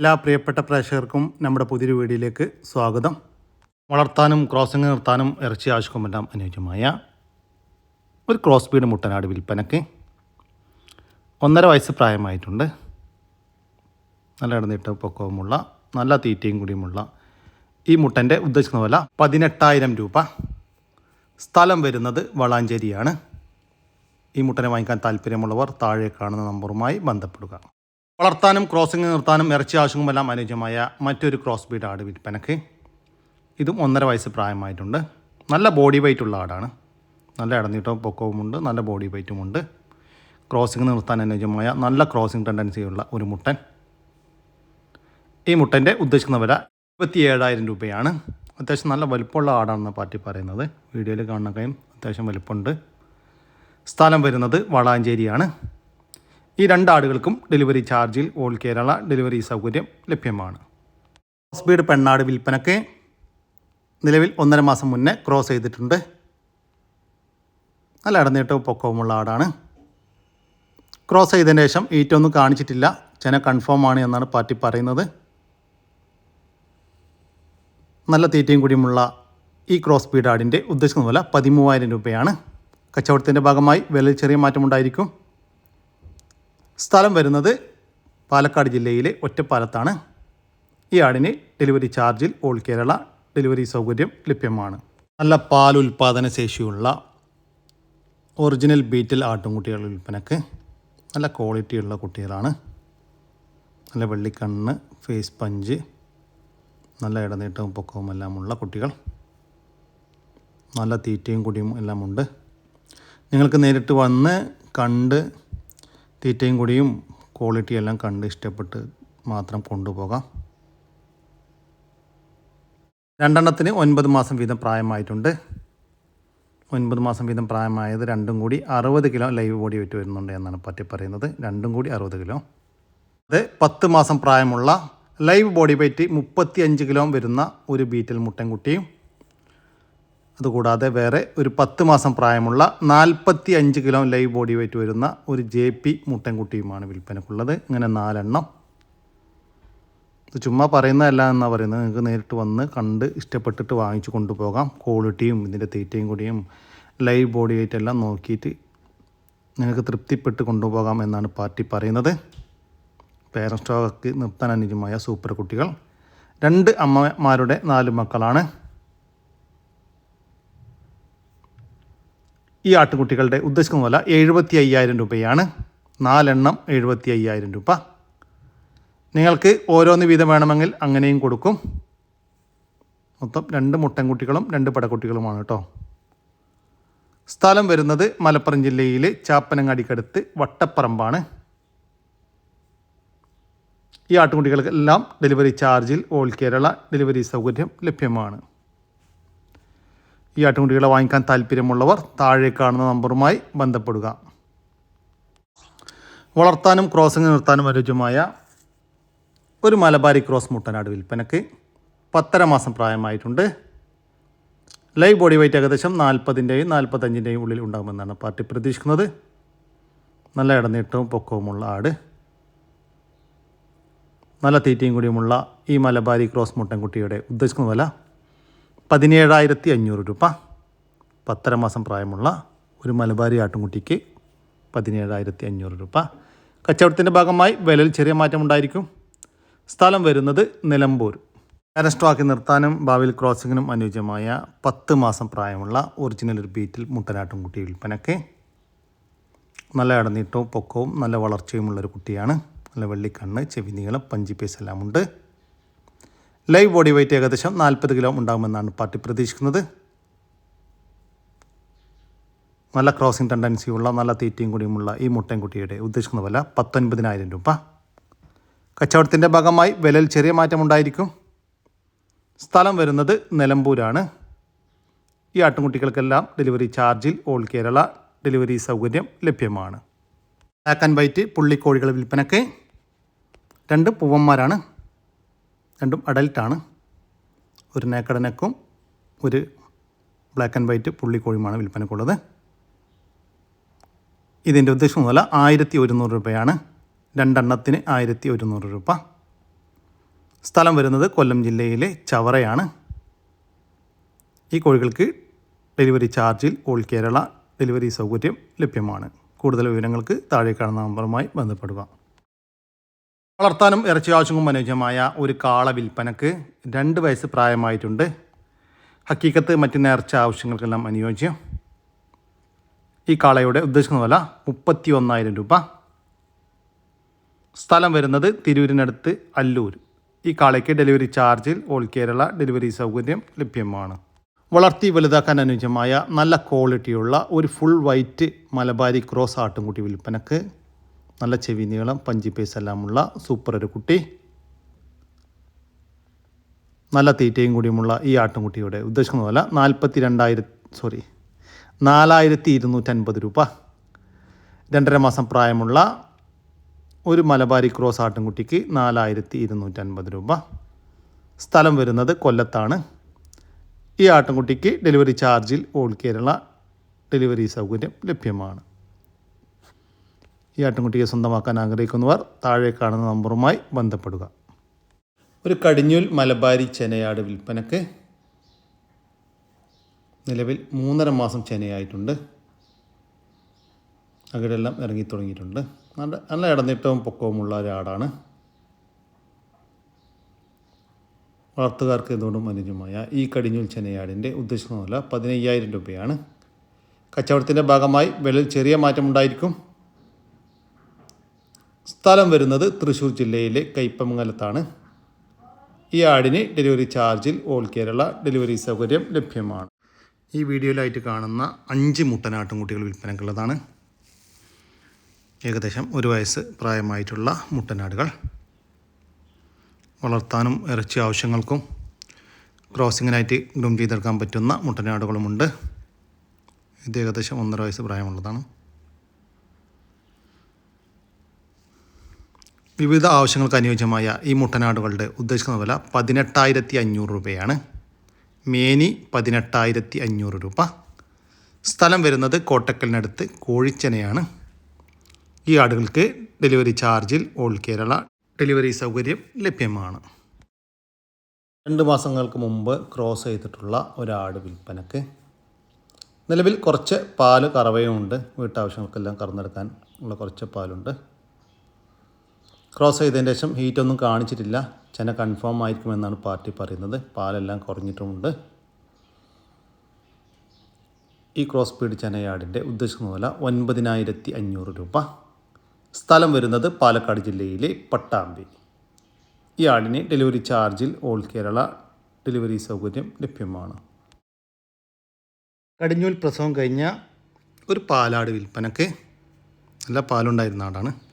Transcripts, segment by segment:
എല്ലാ പ്രിയപ്പെട്ട പ്രേക്ഷകർക്കും നമ്മുടെ പുതിയൊരു വീഡിയോയിലേക്ക് സ്വാഗതം. വളർത്താനും ക്രോസിംഗ് നിർത്താനും ഇറച്ചി ആവശ്യമെല്ലാം അനുയോജ്യമായ ഒരു ക്രോസ് ബീഡ് മുട്ടനാട് വിൽപ്പനയ്ക്ക് ഒന്നര വയസ്സ് പ്രായമായിട്ടുണ്ട്. നല്ല ഇടനീട്ട പൊക്കവുമുള്ള നല്ല തീറ്റയും കൂടിയുമുള്ള ഈ മുട്ടന്റെ ഉദ്ദേശിക്കുന്ന വില പതിനെട്ടായിരം രൂപ. സ്ഥലം വരുന്നത് വളാഞ്ചേരിയാണ്. ഈ മുട്ടനെ വാങ്ങിക്കാൻ താല്പര്യമുള്ളവർ താഴെ കാണുന്ന നമ്പറുമായി ബന്ധപ്പെടുക. വളർത്താനും ക്രോസിംഗ് നിർത്താനും ഇറച്ചി ആവശ്യങ്ങളുമെല്ലാം അനുയോജ്യമായ മറ്റൊരു ക്രോസ് ബീഡ് ആട് വിൽപ്പനക്ക്. ഇതും ഒന്നര വയസ്സ് പ്രായമായിട്ടുണ്ട്. നല്ല ബോഡി വെയിറ്റ് ഉള്ള ആടാണ്. നല്ല ഇടനീട്ടവും പൊക്കവുമുണ്ട് നല്ല ബോഡി വെയിറ്റുമുണ്ട് ക്രോസിംഗ് നിർത്താൻ അനുയോജ്യമായ നല്ല ക്രോസിംഗ് ടെൻഡൻസിയുള്ള ഒരു മുട്ടൻ. ഈ മുട്ടന്റെ ഉദ്ദേശിക്കുന്ന വില ഇരുപത്തി ഏഴായിരം രൂപയാണ്. അത്യാവശ്യം നല്ല വലുപ്പമുള്ള ആടാണെന്ന് പാർട്ടി പറയുന്നത്. വീഡിയോയിൽ കാണുന്നതും അത്യാവശ്യം വലുപ്പമുണ്ട്. സ്ഥലം വരുന്നത് വളാഞ്ചേരിയാണ്. ഈ രണ്ട് ആടുകൾക്കും ഡെലിവറി ചാർജിൽ ഓൾ കേരള ഡെലിവറി സൗകര്യം ലഭ്യമാണ്. സ്പീഡ് പെണ്ണാട് വിൽപ്പനയ്ക്ക് നിലവിൽ ഒന്നര മാസം മുന്നേ ക്രോസ് ചെയ്തിട്ടുണ്ട്. നല്ല ഇടനീട്ടവും പൊക്കവുമുള്ള ആടാണ്. ക്രോസ് ചെയ്തതിന് ശേഷം ഈറ്റൊന്നും കാണിച്ചിട്ടില്ല. ചെന കൺഫേം ആണ് എന്നാണ് പാർട്ടി പറയുന്നത്. നല്ല തീറ്റയും കൂടിയുമുള്ള ഈ ക്രോസ് ബീഡ് ആടിന്റെ ഉദ്ദേശിക്കുന്ന വില പതിമൂവായിരം രൂപയാണ്. കച്ചവടത്തിന്റെ ഭാഗമായി വിലയിൽ ചെറിയ മാറ്റമുണ്ടായിരിക്കും. സ്ഥലം വരുന്നത് പാലക്കാട് ജില്ലയിലെ ഒറ്റപ്പാലത്താണ്. ഈ ആടിന് ഡെലിവറി ചാർജിൽ ഓൾ കേരള ഡെലിവറി സൗകര്യം ലഭ്യമാണ്. നല്ല പാൽ ഉൽപ്പാദന ശേഷിയുള്ള ഒറിജിനൽ ബീറ്റിൽ ആട്ടുംകുട്ടികളുടെ വിൽപ്പനക്ക് നല്ല ക്വാളിറ്റിയുള്ള കുട്ടികളാണ്. നല്ല വെള്ളിക്കണ്ണ് ഫേസ് പഞ്ച് നല്ല ഇടനീട്ടവും പൊക്കവും എല്ലാമുള്ള കുട്ടികൾ. നല്ല തീറ്റയും കുടിയും എല്ലാം ഉണ്ട് നിങ്ങൾക്ക് നേരിട്ട് വന്ന് കണ്ട് തീറ്റയും കൂടിയും ക്വാളിറ്റി എല്ലാം കണ്ട് ഇഷ്ടപ്പെട്ട് മാത്രം കൊണ്ടുപോകാം. രണ്ടെണ്ണത്തിന് ഒൻപത് മാസം വീതം പ്രായമായിട്ടുണ്ട്. ഒൻപത് മാസം വീതം പ്രായമായത് രണ്ടും കൂടി അറുപത് കിലോ ലൈവ് ബോഡി വെയിറ്റ് വരുന്നുണ്ട് എന്നാണ് പറ്റി പറയുന്നത്. രണ്ടും കൂടി അറുപത് കിലോ. അത് പത്ത് മാസം പ്രായമുള്ള ലൈവ് ബോഡി വെയിറ്റ് മുപ്പത്തി അഞ്ച് കിലോ വരുന്ന ഒരു ബീറ്റൽ മുട്ടൻകുട്ടിയും അതുകൂടാതെ വേറെ ഒരു പത്ത് മാസം പ്രായമുള്ള നാൽപ്പത്തി അഞ്ച് കിലോ ലൈവ് ബോഡി വെയിറ്റ് വരുന്ന ഒരു ജെ പി മുട്ടൻകുട്ടിയുമാണ് വിൽപ്പനക്കുള്ളത്. ഇങ്ങനെ നാലെണ്ണം. ഇത് ചുമ്മാ പറയുന്നതല്ല എന്നാണ് പറയുന്നത്. നിങ്ങൾക്ക് നേരിട്ട് വന്ന് കണ്ട് ഇഷ്ടപ്പെട്ടിട്ട് വാങ്ങിച്ചു കൊണ്ടുപോകാം. ക്വാളിറ്റിയും ഇതിന്റെ തീറ്റയും കൂടിയും ലൈവ് ബോഡി വെയിറ്റ് എല്ലാം നോക്കിയിട്ട് നിങ്ങൾക്ക് തൃപ്തിപ്പെട്ട് കൊണ്ടുപോകാം എന്നാണ് പാർട്ടി പറയുന്നത്. പേരൻസ് സ്റ്റോക്ക് നിർത്താൻ അനുജമായ സൂപ്പർ കുട്ടികൾ. രണ്ട് അമ്മമാരുടെ നാല് മക്കളാണ്. ഈ ആട്ടുകുട്ടികളുടെ ഉദ്ദേശിക്കുന്ന വില എഴുപത്തി അയ്യായിരം രൂപയാണ്. നാലെണ്ണം എഴുപത്തി അയ്യായിരം രൂപ. നിങ്ങൾക്ക് ഓരോന്ന് വീതം വേണമെങ്കിൽ അങ്ങനെയും കൊടുക്കും. മൊത്തം രണ്ട് മുട്ടൻകുട്ടികളും രണ്ട് പടക്കുട്ടികളുമാണ് കേട്ടോ. സ്ഥലം വരുന്നത് മലപ്പുറം ജില്ലയിലെ ചാപ്പനങ്ങാടിക്കടുത്ത് വട്ടപ്പറമ്പാണ്. ഈ ആട്ടുകുട്ടികൾക്കെല്ലാം ഡെലിവറി ചാർജിൽ ഓൾ കേരള ഡെലിവറി സൗകര്യം ലഭ്യമാണ്. ഈ ആട്ടുകുട്ടികളെ വാങ്ങിക്കാൻ താല്പര്യമുള്ളവർ താഴെ കാണുന്ന നമ്പറുമായി ബന്ധപ്പെടുക. വളർത്താനും ക്രോസിംഗ് നിർത്താനും അനുയോജ്യമായ ഒരു മലബാരി ക്രോസ് മുട്ടനാട് വിൽപ്പനക്ക് പത്തര മാസം പ്രായമായിട്ടുണ്ട്. ലൈവ് ബോഡി വെയിറ്റ് ഏകദേശം നാൽപ്പതിന്റെയും നാൽപ്പത്തഞ്ചിന്റെയും ഉള്ളിൽ ഉണ്ടാകുമെന്നാണ് പാർട്ടി പ്രതീക്ഷിക്കുന്നത്. നല്ല ഇടനീട്ടവും പൊക്കവുമുള്ള ആട്. നല്ല തീറ്റയും കൂടിയുമുള്ള ഈ മലബാരി ക്രോസ് മുട്ടൻകുട്ടിയുടെ ഉദ്ദേശിക്കുന്ന വില പതിനേഴായിരത്തി അഞ്ഞൂറ് രൂപ. പത്തര മാസം പ്രായമുള്ള ഒരു മലബാരി ആട്ടുംകുട്ടിക്ക് പതിനേഴായിരത്തി അഞ്ഞൂറ് രൂപ. കച്ചവടത്തിന്റെ ഭാഗമായി വിലയിൽ ചെറിയ മാറ്റമുണ്ടായിരിക്കും സ്ഥലം വരുന്നത് നിലമ്പൂർ. അരസ്റ്റോക്കി നിർത്താനും ഭാവിയിൽ ക്രോസിങ്ങിനും അനുയോജ്യമായ പത്ത് മാസം പ്രായമുള്ള ഒറിജിനൽ ഒരു ബീറ്റിൽ മുട്ടനാട്ടുംകുട്ടി വിൽപ്പനയ്ക്ക് നല്ല ഇടനീട്ടവും പൊക്കവും നല്ല വളർച്ചയുമുള്ളൊരു കുട്ടിയാണ്. നല്ല വെള്ളിക്കണ്ണ് ചെവി നീളം പഞ്ചി എല്ലാം ഉണ്ട് ലൈവ് ബോഡി വെയ്റ്റ് ഏകദേശം നാൽപ്പത് കിലോ ഉണ്ടാകുമെന്നാണ് പാർട്ടി പ്രതീക്ഷിക്കുന്നത്. നല്ല ക്രോസിംഗ് ടെൻഡൻസിയുള്ള നല്ല തീറ്റയും കൂടിയുമുള്ള ഈ മുട്ടൻകുട്ടിയുടെ ഉദ്ദേശിക്കുന്ന വില പത്തൊൻപതിനായിരം രൂപ. കച്ചവടത്തിന്റെ ഭാഗമായി വിലയിൽ ചെറിയ മാറ്റമുണ്ടായിരിക്കും സ്ഥലം വരുന്നത് നിലമ്പൂരാണ്. ഈ ആട്ടുംകുട്ടികൾക്കെല്ലാം ഡെലിവറി ചാർജിൽ ഓൾ കേരള ഡെലിവറി സൗകര്യം ലഭ്യമാണ്. ബ്ലാക്ക് ആൻഡ് വൈറ്റ് പുള്ളിക്കോഴികൾ വിൽപ്പനക്ക്. രണ്ട് പൂവന്മാരാണ്. രണ്ടും അഡൽട്ടാണ് ഒരു നേക്കടനക്കും ഒരു ബ്ലാക്ക് ആൻഡ് വൈറ്റ് പുള്ളിക്കോഴിയുമാണ് വിൽപ്പനക്കുള്ളത്. ഇതിന്റെ ഉദ്ദേശം മുതല ആയിരത്തി ഒരുന്നൂറ് രൂപയാണ്. രണ്ടെണ്ണത്തിന് ആയിരത്തി ഒരുന്നൂറ് രൂപ. സ്ഥലം വരുന്നത് കൊല്ലം ജില്ലയിലെ ചവറയാണ്. ഈ കോഴികൾക്ക് ഡെലിവറി ചാർജിൽ ഓൾ കേരള ഡെലിവറി സൗകര്യം ലഭ്യമാണ്. കൂടുതൽ വിവരങ്ങൾക്ക് താഴെ കാണുന്ന നമ്പറുമായി ബന്ധപ്പെടുക. വളർത്താനും ഇറച്ചി ആവശ്യവും അനുയോജ്യമായ ഒരു കാള വിൽപ്പനക്ക് രണ്ട് വയസ്സ് പ്രായമായിട്ടുണ്ട്. ഹക്കീക്കത്ത് മറ്റ് നേർച്ച ആവശ്യങ്ങൾക്കെല്ലാം അനുയോജ്യം. ഈ കാളയുടെ ഉദ്ദേശിക്കുന്ന വില മുപ്പത്തി ഒന്നായിരം രൂപ. സ്ഥലം വരുന്നത് തിരൂരിനടുത്ത് അല്ലൂർ. ഈ കാളയ്ക്ക് ഡെലിവറി ചാർജിൽ ഓൾ കേരള ഡെലിവറി സൗകര്യം ലഭ്യമാണ്. വളർത്തി വലുതാക്കാൻ അനുയോജ്യമായ നല്ല ക്വാളിറ്റിയുള്ള ഒരു ഫുൾ വൈറ്റ് മലബാരി ക്രോസ് ആട്ടുംകുട്ടി വിൽപ്പനക്ക് നല്ല ചെവി നീളം പഞ്ചി പേസ് എല്ലാമുള്ള സൂപ്പർ ഒരു കുട്ടി. നല്ല തീറ്റയും കൂടിയുമുള്ള ഈ ആട്ടുംകുട്ടിയുടെ ഉദ്ദേശിക്കുന്ന പോലെ നാൽപ്പത്തി രണ്ടായിര സോറി നാലായിരത്തി ഇരുന്നൂറ്റൻപത് രൂപ. രണ്ടര മാസം പ്രായമുള്ള ഒരു മലബാരി ക്രോസ് ആട്ടിൻകുട്ടിക്ക് നാലായിരത്തി ഇരുന്നൂറ്റൻപത് രൂപ. സ്ഥലം വരുന്നത് കൊല്ലത്താണ്. ഈ ആട്ടിൻകുട്ടിക്ക് ഡെലിവറി ചാർജിൽ ഓൾ കേരള ഡെലിവറി സൗകര്യം ലഭ്യമാണ്. ഈ ആട്ടിൻകുട്ടിയെ സ്വന്തമാക്കാൻ ആഗ്രഹിക്കുന്നവർ താഴെ കാണുന്ന നമ്പറുമായി ബന്ധപ്പെടുക. ഒരു കടിഞ്ഞൂൽ മലബാരി ചെനയാട് വിൽപ്പനക്ക് നിലവിൽ മൂന്നര മാസം ചെനയായിട്ടുണ്ട്. അകിടെല്ലാം ഇറങ്ങി തുടങ്ങിയിട്ടുണ്ട്. നല്ല നല്ല ഇടനീട്ടവും പൊക്കവുമുള്ള ഒരാടാണ്. വളർത്തുകാർക്ക് ഇതോടും അനുജമായ ഈ കടിഞ്ഞൂൽ ചെനയാടിന്റെ ഉദ്ദേശിക്കുന്ന പതിനയ്യായിരം രൂപയാണ്. കച്ചവടത്തിന്റെ ഭാഗമായി വിലയിൽ ചെറിയ മാറ്റമുണ്ടായിരിക്കും. സ്ഥലം വരുന്നത് തൃശ്ശൂർ ജില്ലയിലെ കയ്പമംഗലത്താണ്. ഈ ആടിന് ഡെലിവറി ചാർജിൽ ഓൾ കേരള ഡെലിവറി സൗകര്യം ലഭ്യമാണ്. ഈ വീഡിയോയിലായിട്ട് കാണുന്ന അഞ്ച് മുട്ടനാട്ടുംകുട്ടികൾ വിൽപ്പനക്കുള്ളതാണ്. ഏകദേശം ഒരു വയസ്സ് പ്രായമായിട്ടുള്ള മുട്ടനാടുകൾ. വളർത്താനും ഇറച്ചി ആവശ്യങ്ങൾക്കും ക്രോസിങ്ങിനായിട്ട് ഗ്രൂം ചെയ്തെടുക്കാൻ പറ്റുന്ന മുട്ടനാടുകളുമുണ്ട്. ഇത് ഏകദേശം ഒന്നര വയസ്സ് പ്രായമുള്ളതാണ്. വിവിധ ആവശ്യങ്ങൾക്ക് അനുയോജ്യമായ ഈ മുട്ടനാടുകളുടെ ഉദ്ദേശിക്കുന്ന വില പതിനെട്ടായിരത്തി അഞ്ഞൂറ് രൂപയാണ്. മേനി പതിനെട്ടായിരത്തി അഞ്ഞൂറ് രൂപ. സ്ഥലം വരുന്നത് കോട്ടക്കലിനടുത്ത് കോഴിച്ചനയാണ്. ഈ ആടുകൾക്ക് ഡെലിവറി ചാർജിൽ ഓൾ കേരള ഡെലിവറി സൗകര്യം ലഭ്യമാണ്. രണ്ട് മാസങ്ങൾക്ക് മുമ്പ് ക്രോസ് ചെയ്തിട്ടുള്ള ഒരാട് വിൽപ്പനക്ക്. നിലവിൽ കുറച്ച് പാൽ കറവയുമുണ്ട് വീട്ടാവശ്യങ്ങൾക്കെല്ലാം കറന്നെടുക്കാൻ ഉള്ള കുറച്ച് പാലുണ്ട്. ക്രോസ് ചെയ്തതിന് ശേഷം ഹീറ്റൊന്നും കാണിച്ചിട്ടില്ല. ചെന കൺഫേം ആയിരിക്കുമെന്നാണ് പാർട്ടി പറയുന്നത്. പാലെല്ലാം കുറഞ്ഞിട്ടുമുണ്ട്. ഈ ക്രോസ് പീഡ് ചെനയാടിന്റെ ഉദ്ദേശിക്കുന്ന വില ഒൻപതിനായിരത്തി അഞ്ഞൂറ് രൂപ. സ്ഥലം വരുന്നത് പാലക്കാട് ജില്ലയിലെ പട്ടാമ്പി. ഈ ആടിന് ഡെലിവറി ചാർജിൽ ഓൾ കേരള ഡെലിവറി സൗകര്യം ലഭ്യമാണ്. കടിഞ്ഞൂൽ പ്രസവം കഴിഞ്ഞ ഒരു പാലാട് വിൽപ്പനക്ക് നല്ല പാലുണ്ടായിരുന്ന ആടാണ്.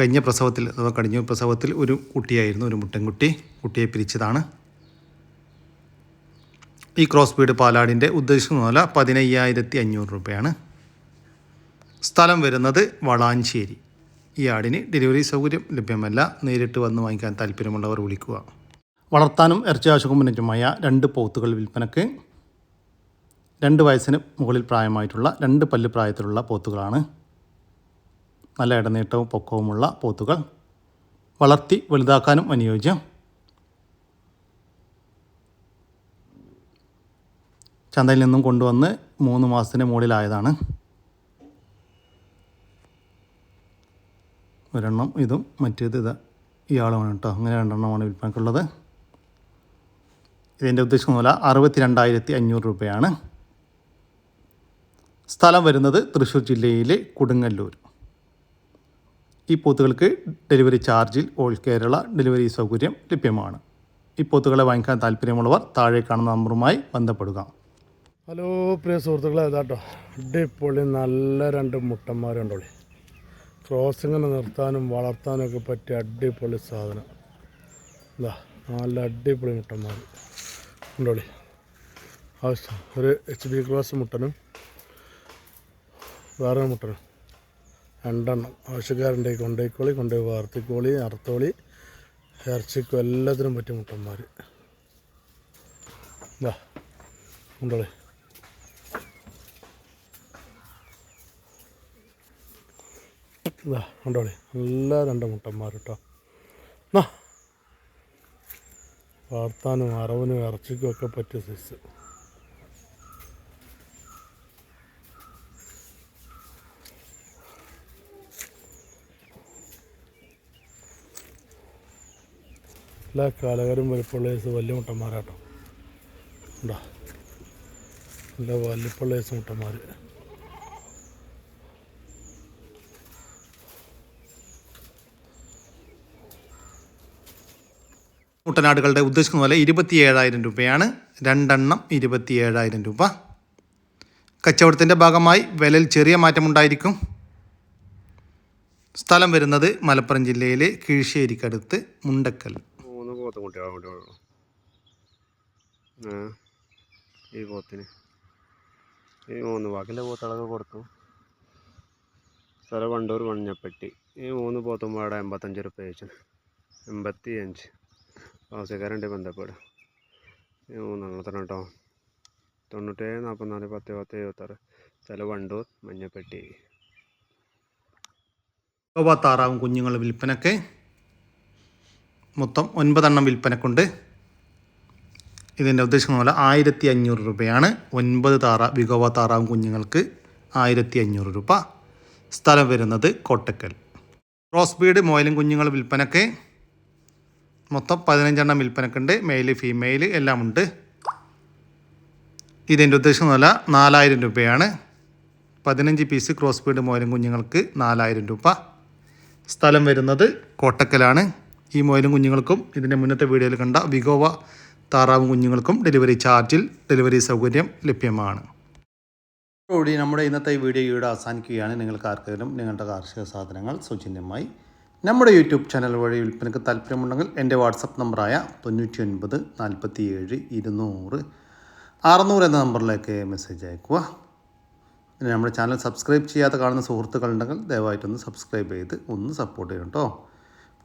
കഴിഞ്ഞ പ്രസവത്തിൽ അഥവാ കഴിഞ്ഞ പ്രസവത്തിൽ ഒരു കുട്ടിയായിരുന്നു ഒരു മുട്ടൻകുട്ടി. കുട്ടിയെ പിരിച്ചതാണ്. ഈ ക്രോസ് ബീഡ് പാലാടിന്റെ ഉദ്ദേശിക്കുന്ന വില പതിനയ്യായിരത്തി അഞ്ഞൂറ് രൂപയാണ്. സ്ഥലം വരുന്നത് വളാഞ്ചേരി. ഈ ആടിന് ഡെലിവറി സൗകര്യം ലഭ്യമല്ല. നേരിട്ട് വന്ന് വാങ്ങിക്കാൻ താല്പര്യമുള്ളവർ വിളിക്കുക. വളർത്താനും ഇറച്ചി ആവശ്യക്കുമ്പോൾ രണ്ട് പോത്തുകൾ വിൽപ്പനക്ക്. രണ്ട് വയസ്സിന് മുകളിൽ പ്രായമായിട്ടുള്ള രണ്ട് പല്ല് പ്രായത്തിലുള്ള പോത്തുകളാണ്. നല്ല ഇടനീട്ടവും പൊക്കവുമുള്ള പോത്തുകൾ വളർത്തി വലുതാക്കാനും അനുയോജ്യം. ചന്തയിൽ നിന്നും കൊണ്ടുവന്ന് മൂന്ന് മാസത്തിന് മുകളിലായതാണ്. ഒരെണ്ണം ഇതും മറ്റേത് ഇത് ഇയാളുമാണ് കേട്ടോ. അങ്ങനെ രണ്ടെണ്ണമാണ് വിൽപ്പനക്കുള്ളത്. ഇതിന്റെ ഉദ്ദേശം വില അറുപത്തി രണ്ടായിരത്തി അഞ്ഞൂറ് രൂപയാണ്. സ്ഥലം വരുന്നത് തൃശ്ശൂർ ജില്ലയിലെ കൊടുങ്ങല്ലൂർ. ഈ പോത്തുകൾക്ക് ഡെലിവറി ചാർജിൽ ഓൾ കേരള ഡെലിവറി സൗകര്യം ലഭ്യമാണ്. ഈ പോത്തുകളെ വാങ്ങിക്കാൻ താല്പര്യമുള്ളവർ താഴെ കാണുന്ന നമ്പറുമായി ബന്ധപ്പെടുക. ഹലോ പ്രിയ സുഹൃത്തുക്കളെ ഇതാട്ടോ. ഇടിപ്പൊളി നല്ല രണ്ട് മുട്ടന്മാരുണ്ടോളി. ക്രോസിങ്ങിന് നിർത്താനും വളർത്താനും ഒക്കെ പറ്റിയ അടിപൊളി സാധനം. ഇതാ നല്ല അടിപൊളി മുട്ടന്മാർ ഉണ്ടോളി? ആവശ്യം ഒരു എച്ച് ബി ക്രോസ് മുട്ടനും വേറെ മുട്ടനും. രണ്ടെണ്ണം. ആവശ്യക്കാരുണ്ടെങ്കിൽ കൊണ്ടേക്കോളി കൊണ്ടുപോയി വാർത്തിക്കോളി അറുത്തോളി ഇറച്ചിക്കും എല്ലാത്തിനും പറ്റും മുട്ടന്മാർ ഇതാ ഉണ്ടോളി ഇതാ നല്ല രണ്ട് മുട്ടന്മാർ കേട്ടോ എന്നാ വാർത്താനും അറവിനും ഇറച്ചിക്കും ഒക്കെ പറ്റിയ സൈസ് എല്ലാ കാലകരും വലിപ്പമുള്ള വലിയ മുട്ടന്മാരാട്ടോ ഉണ്ടോ? നല്ല വലിപ്പമുള്ള സൈസ് മുട്ടന്മാർ മുട്ടനാടുകളുടെ ഉദ്ദേശിക്കുന്ന പോലെ ഇരുപത്തി ഏഴായിരം രൂപയാണ്. രണ്ടെണ്ണം ഇരുപത്തി ഏഴായിരം രൂപ. കച്ചവടത്തിന്റെ ഭാഗമായി വിലയിൽ ചെറിയ മാറ്റമുണ്ടായിരിക്കും. സ്ഥലം വരുന്നത് മലപ്പുറം ജില്ലയിലെ കീഴ്ശ്ശേരിക്കടുത്ത് മുണ്ടക്കൽ. മൂന്ന് പോത്ത് കുട്ടികളെ കുട്ടികളുള്ളൂ ആ. ഈ പോത്തിന്. ഈ മൂന്ന് ബാക്കിയുള്ള പോത്തുകളൊക്കെ കൊടുത്തു. സ്ഥലം വണ്ടൂർ മഞ്ഞപ്പെട്ടി. ഈ മൂന്ന് പോത്തും പാടെ എൺപത്തഞ്ച് റുപ്യ വെച്ചു. എൺപത്തി അഞ്ച് ആവശ്യക്കാരുണ്ട് ബന്ധപ്പെടും. ഈ മൂന്നെണ്ണം തന്നെ കേട്ടോ. തൊണ്ണൂറ്റേഴ് നാൽപ്പത്തിനാല് പത്ത് പത്ത് എഴുപത്താറ്. സ്ഥലം വണ്ടൂർ മഞ്ഞപ്പെട്ടി. പത്താറാവും കുഞ്ഞുങ്ങളുടെ വിൽപ്പനക്ക്. മൊത്തം ഒൻപതെണ്ണം വിൽപ്പനക്കുണ്ട്. ഇതിന്റെ ഉദ്ദേശിക്കുന്ന പോലെ ആയിരത്തി അഞ്ഞൂറ് രൂപയാണ്. ഒൻപത് താറ വിഗോവ താറാവും കുഞ്ഞുങ്ങൾക്ക് ആയിരത്തി അഞ്ഞൂറ് രൂപ. സ്ഥലം വരുന്നത് കോട്ടക്കൽ. ക്രോസ് ബീഡ് മോയിലും കുഞ്ഞുങ്ങൾ വിൽപ്പനക്ക് മൊത്തം പതിനഞ്ചെണ്ണം വിൽപ്പനക്കുണ്ട്. മെയിൽ ഫീമെയിൽ എല്ലാം ഉണ്ട് ഇതിന്റെ ഉദ്ദേശം വില നാലായിരം രൂപയാണ്. പതിനഞ്ച് പീസ് ക്രോസ് ബീഡ് മോയിലും കുഞ്ഞുങ്ങൾക്ക് നാലായിരം രൂപ. സ്ഥലം വരുന്നത് കോട്ടക്കലാണ്. ഈ മോയിലും കുഞ്ഞുങ്ങൾക്കും ഇതിന്റെ മുന്നത്തെ വീഡിയോയിൽ കണ്ട വിഗോവ താറാവും കുഞ്ഞുങ്ങൾക്കും ഡെലിവറി ചാർജിൽ ഡെലിവറി സൗകര്യം ലഭ്യമാണ്. കൂടി നമ്മുടെ ഇന്നത്തെ വീഡിയോ ഇവിടെ അവസാനിക്കുകയാണ്. നിങ്ങൾക്ക് ആർക്കെങ്കിലും നിങ്ങളുടെ കാർഷിക സാധനങ്ങൾ സൗജന്യമായി നമ്മുടെ യൂട്യൂബ് ചാനൽ വഴി വിൽപ്പനയ്ക്ക് താല്പര്യമുണ്ടെങ്കിൽ എന്റെ വാട്സപ്പ് നമ്പറായ തൊണ്ണൂറ്റി ഒൻപത് നാൽപ്പത്തി ഏഴ് ഇരുന്നൂറ് അറുന്നൂറ് എന്ന നമ്പറിലേക്ക് മെസ്സേജ് അയക്കുക. പിന്നെ നമ്മുടെ ചാനൽ സബ്സ്ക്രൈബ് ചെയ്യാതെ കാണുന്ന സുഹൃത്തുക്കളുണ്ടെങ്കിൽ ദയവായിട്ടൊന്ന് സബ്സ്ക്രൈബ് ചെയ്ത് ഒന്ന് സപ്പോർട്ട് ചെയ്യണം കേട്ടോ